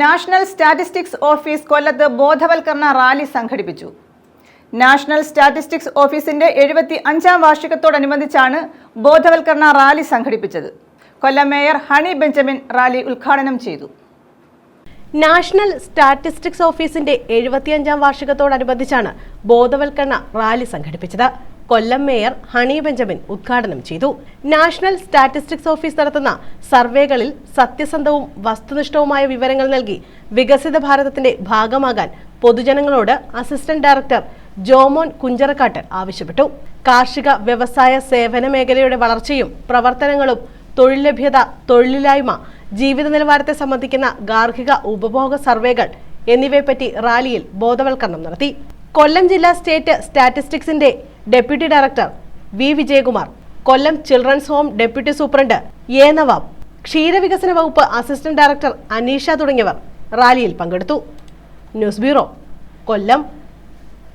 National statistics office കൊല്ലത്ത് ബോധവൽക്കരണ rally സംഘടിപ്പിച്ചു. നാഷണൽ സ്റ്റാറ്റിസ്റ്റിക്സ് ഓഫീസിന്റെ എഴുപത്തി അഞ്ചാം വാർഷികത്തോടനുബന്ധിച്ചാണ് ബോധവൽക്കരണ റാലി സംഘടിപ്പിച്ചത്. Kollam mayor Honey Benjamin rally ഉദ്ഘാടനം ചെയ്തു. നാഷണൽ സ്റ്റാറ്റിസ്റ്റിക്സ് ഓഫീസിന്റെ എഴുപത്തിയഞ്ചാം വാർഷികത്തോടനുബന്ധിച്ചാണ് ബോധവൽക്കരണ റാലി സംഘടിപ്പിച്ചത്. കൊല്ലം മേയർ ഹണി ബെഞ്ചമിൻ ഉദ്ഘാടനം ചെയ്തു. നാഷണൽ സ്റ്റാറ്റിസ്റ്റിക്സ് ഓഫീസ് നടത്തുന്ന സർവേകളിൽ സത്യസന്ധവും വസ്തുനിഷ്ഠവുമായ വിവരങ്ങൾ നൽകി വികസിത ഭാരതത്തിന്റെ ഭാഗമാകാൻ പൊതുജനങ്ങളോട് അസിസ്റ്റന്റ് ഡയറക്ടർ ജോമോൻ കുഞ്ചറക്കാട്ട് ആവശ്യപ്പെട്ടു. കാർഷിക വ്യവസായ സേവന മേഖലയുടെ വളർച്ചയും പ്രവർത്തനങ്ങളും തൊഴിൽ ലഭ്യത തൊഴിലില്ലായ്മ ജീവിത നിലവാരത്തെ സംബന്ധിക്കുന്ന ഗാർഹിക ഉപഭോഗ സർവേകൾ എന്നിവയെപ്പറ്റി റാലിയിൽ ബോധവൽക്കരണം നടത്തി. കൊല്ലം ജില്ലാ state സ്റ്റാറ്റിസ്റ്റിക്സിന്റെ deputy director V Vijayakumar Kollam children's home deputy superintendent A Nawab ക്ഷീരവികസന വകുപ്പ് അസിസ്റ്റന്റ് ഡയറക്ടർ അനീഷ തുടങ്ങിയവർ റാലിയിൽ പങ്കെടുത്തു. News bureau Kollam.